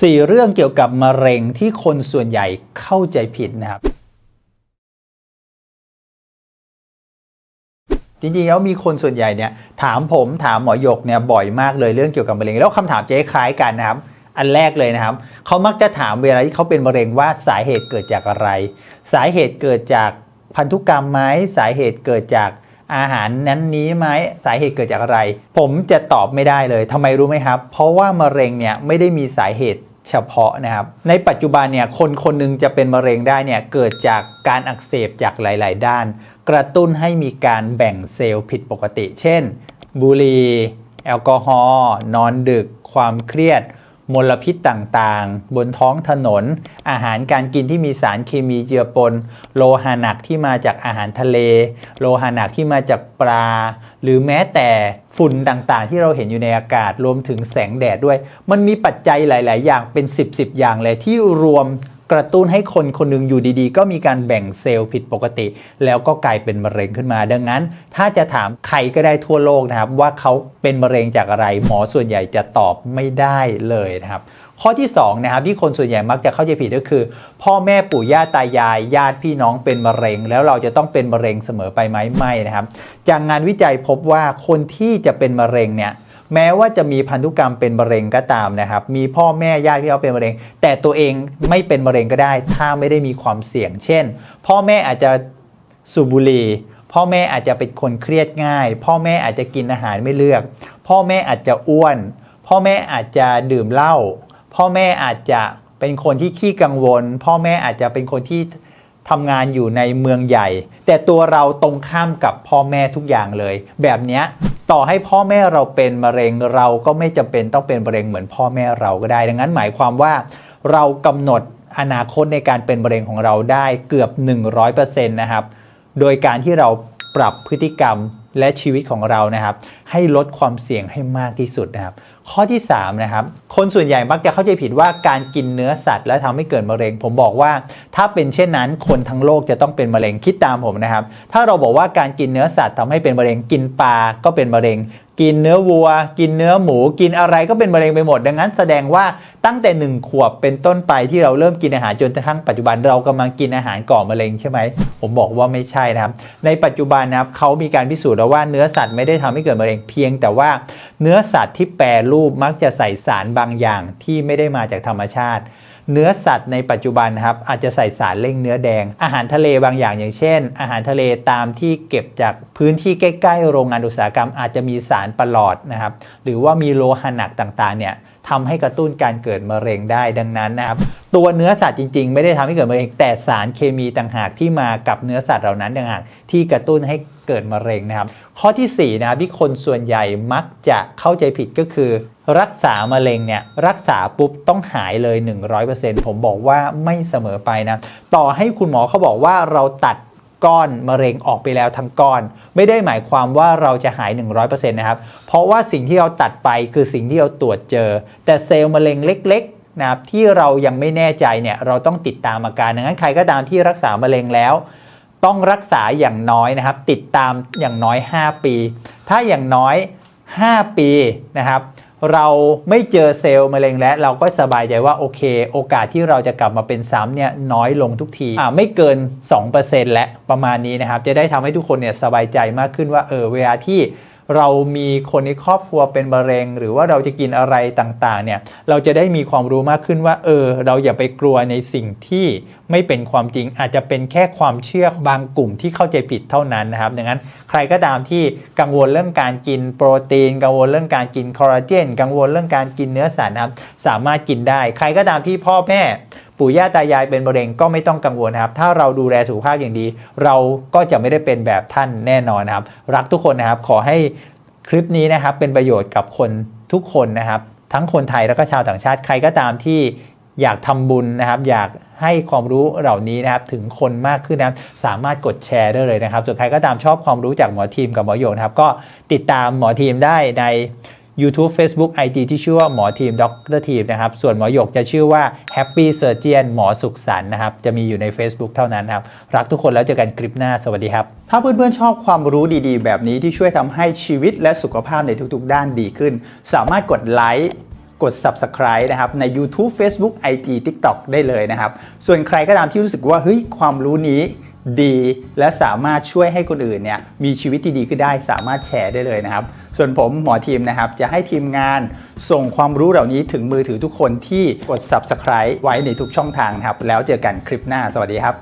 สี่เรื่องเกี่ยวกับมะเร็งที่คนส่วนใหญ่เข้าใจผิดนะครับ จริงๆแล้วมีคนส่วนใหญ่เนี่ยถามผมถามหมอหยกเนี่ยบ่อยมากเลยเรื่องเกี่ยวกับมะเร็ง แล้วคำถามจะคล้ายกันนะครับ อันแรกเลยนะครับเขามักจะถามเวลาที่เขาเป็นมะเร็งว่าสาเหตุเกิดจากอะไร สาเหตุเกิดจากพันธุกรรมไหมสาเหตุเกิดจาก อาหารนั้นนี้ไหมสาเหตุเกิดจากอะไร ผมจะตอบไม่ได้เลยทำไมรู้ไหมครับ เพราะว่ามะเร็งเนี่ยไม่ได้มีสาเหตุเฉพาะนะครับ ในปัจจุบันเนี่ยคนคนหนึงจะเป็นมะเร็งได้เนี่ยเกิดจากการอักเสบจากหลาย ๆ ด้าน กระตุ้นให้มีการแบ่งเซลล์ผิดปกติ เช่น บุหรี่แอลกอฮอล์นอนดึก ความเครียด มลพิษต่างๆ บนท้องถนน อาหารการกินที่มีสารเคมีเจือปน โลหะหนักที่มาจากอาหารทะเล โลหะหนักที่มาจากปลา หรือแม้แต่ฝุ่นต่างๆ ที่เราเห็นอยู่ในอากาศรวมถึงแสงแดดด้วย มันมีปัจจัยหลาย ๆ อย่างเป็น 10บสอย่างเลยที่รวม กระตุ้นให้คนคนหนึงอยู่ดีๆ ก็มีการแบ่งเซลล์ผิดปกติ แล้วก็กลายเป็นมะเร็งขึ้นมา ดังนั้น ถ้าจะถามใครก็ได้ทั่วโลกนะครับ ว่าเขาเป็นมะเร็งจากอะไร หมอส่วนใหญ่จะตอบไม่ได้เลยนะครับข้อที่2นะครับที่คนส่วนใหญ่มักจะเข้าใจผิดก็คือ พ่อแม่ปู่ย่าตายาย ญาติพี่น้องเป็นมะเร็ง แล้วเราจะต้องเป็นมะเร็งเสมอไปไหมไม่นะครับ จากงานวิจัยพบว่าคนที่จะเป็นมะเร็งเนี่ย แม้ว่าจะมีพันธุกรรมเป็นมะเร็งก็ตามนะครับ มีพ่อแม่ญาติที่เขาเป็นมะเร็ง แต่ตัวเองไม่เป็นมะเร็งก็ได้ ถ้าไม่ได้มีความเสี่ยง เช่น พ่อแม่อาจจะสูบบุหรี่พ่อแม่อาจจะเป็นคนเครียดง่าย พ่อแม่อาจจะกินอาหารไม่เลือก พ่อแม่อาจจะอ้วน พ่อแม่อาจจะดื่มเหล้าพ่อแม่อาจจะเป็นคนที่ขี้กังวล พ่อแม่อาจจะเป็นคนที่ทำงานอยู่ในเมืองใหญ่ แต่ตัวเราตรงข้ามกับพ่อแม่ทุกอย่างเลย แบบนี้ ต่อให้พ่อแม่เราเป็นมะเร็งเราก็ไม่จำเป็นต้องเป็นมะเร็งเหมือนพ่อแม่เราก็ได้ ดังนั้นหมายความว่าเรากำหนดอนาคตในการเป็นมะเร็งของเราได้เกือบ 100%นะครับ โดยการที่เราปรับพฤติกรรม และชีวิตของเรานะครับ ให้ลดความเสี่ยงให้มากที่สุดนะครับ ข้อที่3นะครับคนส่วนใหญ่มักจะเข้าใจผิดว่าการกินเนื้อสัตว์ แล้วทำให้เกิดมะเร็ง ผมบอกว่า ถ้าเป็นเช่นนั้นคนทั้งโลกจะต้องเป็นมะเร็งคิดตามผมนะครับ ถ้าเราบอกว่าการกินเนื้อสัตว์ทำให้เป็นมะเร็งกินปลาก็เป็นมะเร็ง กินเนื้อวัว กินเนื้อหมู กินอะไรก็เป็นมะเร็งไปหมด ดังนั้นแสดงว่าตั้งแต่หนึ่งขวบเป็นต้นไปที่เราเริ่มกินอาหารจนกระทั่งปัจจุบันเรากำลังกินอาหารก่อมะเร็งใช่ไหม ผมบอกว่าไม่ใช่นะครับ ในปัจจุบันนะครับเขามีการพิสูจน์แล้วว่าเนื้อสัตว์ไม่ได้ทำให้เกิดมะเร็งเพียง แต่ว่าเนื้อสัตว์ที่แปรรูปมักจะใส่สารบางอย่างที่ไม่ได้มาจากธรรมชาติ เนื้อสัตว์ในปัจจุบันนะครับอาจจะใส่สารเร่งเนื้อแดง อาหารทะเลบางอย่างอย่างเช่น อาหารทะเลตามที่เก็บจากพื้นที่ใกล้ ๆ โรงงานอุตสาหกรรมอาจจะมีสารประหลอดนะครับหรือว่ามีโลหะหนักต่างๆเนี่ยทำให้กระตุ้นการเกิดมะเร็งได้ดังนั้นนะครับตัวเนื้อสัตว์จริง ๆ ไม่ได้ทำให้เกิดมะเร็งแต่สารเคมีต่างหากที่มากับเนื้อสัตว์เหล่านั้นต่างหากที่กระตุ้นให้เกิดมะเร็งนะครับ ข้อที่4นะครับที่คนส่วนใหญ่มักจะเข้าใจผิดก็คือ รักษามะเร็งเนี่ยรักษาปุ๊บต้องหายเลย 100%ผมบอกว่าไม่เสมอไปนะต่อให้คุณหมอเขาบอกว่าเราตัดก้อนมะเร็งออกไปแล้วทั้งก้อน ไม่ได้หมายความว่าเราจะหาย 100%นะครับเพราะว่าสิ่งที่เราตัดไปคือสิ่งที่เราตรวจเจอ แต่เซลล์มะเร็งเล็กๆนะครับที่เรายังไม่แน่ใจเนี่ยเราต้องติดตามอาการดังนั้นใครก็ตามที่รักษามะเร็งแล้ว ต้องรักษาอย่างน้อยนะครับ ติดตามอย่างน้อย 5 ปี ถ้าอย่างน้อย 5 ปีนะครับ เราไม่เจอเซลล์มะเร็งแล้ว เราก็สบายใจว่าโอเค โอกาสที่เราจะกลับมาเป็นซ้ำเนี่ยน้อยลงทุกทีอ่าไม่เกิน 2%และประมาณนี้นะครับ จะได้ทำให้ทุกคนเนี่ยสบายใจมากขึ้นว่าเออเวลาที่ เรามีคนในครอบครัวเป็นมะเร็ง หรือว่าเราจะกินอะไรต่างๆเนี่ยเราจะได้มีความรู้มากขึ้นว่า เออ เราอย่าไปกลัวในสิ่งที่ไม่เป็นความจริง อาจจะเป็นแค่ความเชื่อบางกลุ่มที่เข้าใจผิดเท่านั้นนะครับดังนั้นใครก็ตามที่กังวลเรื่องการกินโปรตีน กังวลเรื่องการกินคอลลาเจนกังวลเรื่องการกินเนื้อสัตว์นะครับสามารถกินได้ ใครก็ตามที่พ่อแม่ ปู่ย่าตายายเป็นมะเร็งก็ไม่ต้องกังวลนะครับ ถ้าเราดูแลสุขภาพอย่างดี เราก็จะไม่ได้เป็นแบบท่านแน่นอนนะครับ รักทุกคนนะครับ ขอให้คลิปนี้นะครับเป็นประโยชน์กับคนทุกคนนะครับ ทั้งคนไทยแล้วก็ชาวต่างชาติใครก็ตามที่อยากทำบุญนะครับ อยากให้ความรู้เหล่านี้นะครับถึงคนมากขึ้นนะครับสามารถกดแชร์ได้เลยนะครับส่วนใครก็ตามชอบความรู้จากหมอทีมกับหมอโยงนะครับ ก็ติดตามหมอทีมได้ใน YouTube Facebook IG ที่ชื่อว่าหมอทีมด็อกเตอร์ทีมนะครับ ส่วนหมอหยกจะชื่อว่า Happy Surgeon หมอสุขสันนะครับ จะมีอยู่ใน Facebook เท่านั้นครับ รักทุกคนแล้วเจอกันคลิปหน้า สวัสดีครับ ถ้าเพื่อนๆชอบความรู้ดีๆ แบบนี้ที่ช่วยทำให้ชีวิตและสุขภาพในทุกๆ ด้านดีขึ้น สามารถกดไลค์กด subscribe นะครับ ใน YouTube Facebook IG TikTok ได้เลยนะครับ ส่วนใครก็ตามที่รู้สึกว่าเฮ้ยความรู้นี้ ดี และสามารถช่วยให้คนอื่นเนี่ยมีชีวิตที่ดีขึ้นได้สามารถแชร์ได้เลยนะครับ ส่วนผมหมอทีมนะครับ จะให้ทีมงานส่งความรู้เหล่านี้ถึงมือถือทุกคนที่กด subscribe ไว้ในทุกช่องทางครับ แล้วเจอกันคลิปหน้าสวัสดีครับ